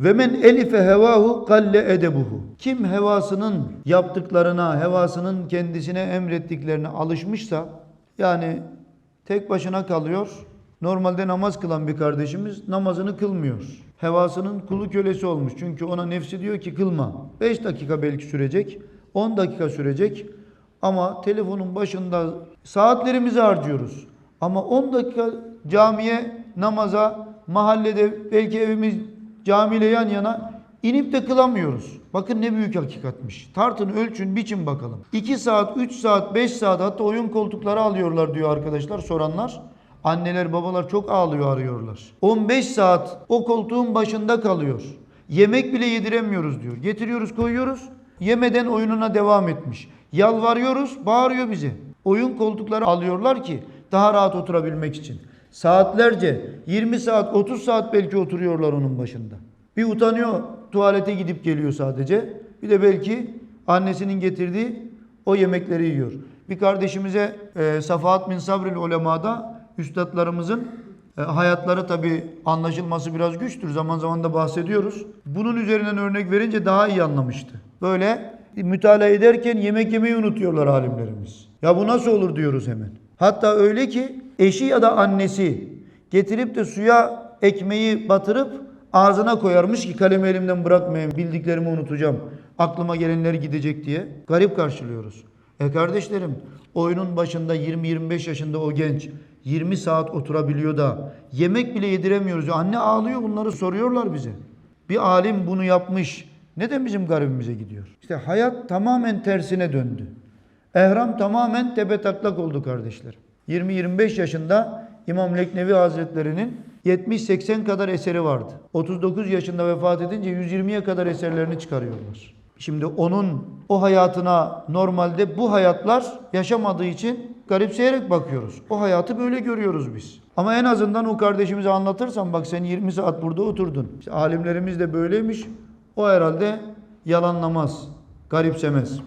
Ve men elife hevahu kalle edebuhu. Kim hevasının yaptıklarına, hevasının kendisine emrettiklerine alışmışsa yani tek başına kalıyor. Normalde namaz kılan bir kardeşimiz namazını kılmıyor. Hevasının kulu kölesi olmuş. Çünkü ona nefsi diyor ki kılma. 5 dakika belki sürecek, 10 dakika sürecek. Ama telefonun başında saatlerimizi harcıyoruz. Ama 10 dakika camiye, namaza, mahallede belki evimiz camiyle yan yana inip de kılamıyoruz. Bakın ne büyük hakikatmiş. Tartın, ölçün, biçin bakalım. 2 saat, 3 saat, 5 saat hatta oyun koltukları alıyorlar diyor arkadaşlar soranlar. Anneler, babalar çok ağlıyor arıyorlar. 15 saat o koltuğun başında kalıyor. Yemek bile yediremiyoruz diyor. Getiriyoruz, koyuyoruz. Yemeden oyununa devam etmiş. Yalvarıyoruz, bağırıyor bize. Oyun koltukları alıyorlar ki daha rahat oturabilmek için. Saatlerce, 20 saat, 30 saat belki oturuyorlar onun başında. Bir utanıyor, tuvalete gidip geliyor sadece. Bir de belki annesinin getirdiği o yemekleri yiyor. Bir kardeşimize e, Safahat min Sabril Ulema'da üstadlarımızın e, hayatları tabi anlaşılması biraz güçtür. Zaman zaman da bahsediyoruz. Bunun üzerinden örnek verince daha iyi anlamıştı. Böyle mütalaa ederken yemek yemeyi unutuyorlar alimlerimiz. Ya bu nasıl olur diyoruz hemen. Hatta öyle ki eşi ya da annesi getirip de suya ekmeği batırıp ağzına koyarmış ki kalemi elimden bırakmayayım bildiklerimi unutacağım. Aklıma gelenler gidecek diye. Garip karşılıyoruz. E kardeşlerim oyunun başında 20-25 yaşında o genç 20 saat oturabiliyor da yemek bile yediremiyoruz. Anne ağlıyor bunları soruyorlar bize. Bir alim bunu yapmış. Neden bizim garibimize gidiyor? İşte hayat tamamen tersine döndü. Ehram tamamen tepe taklak oldu kardeşler. 20-25 yaşında İmam Leknevi Hazretleri'nin 70-80 kadar eseri vardı. 39 yaşında vefat edince 120'ye kadar eserlerini çıkarıyorlar. Şimdi onun o hayatına normalde bu hayatlar yaşamadığı için garipseyerek bakıyoruz. O hayatı böyle görüyoruz biz. Ama en azından o kardeşimize anlatırsan bak sen 20 saat burada oturdun. İşte alimlerimiz de böyleymiş. O herhalde yalanlamaz, garipsemez.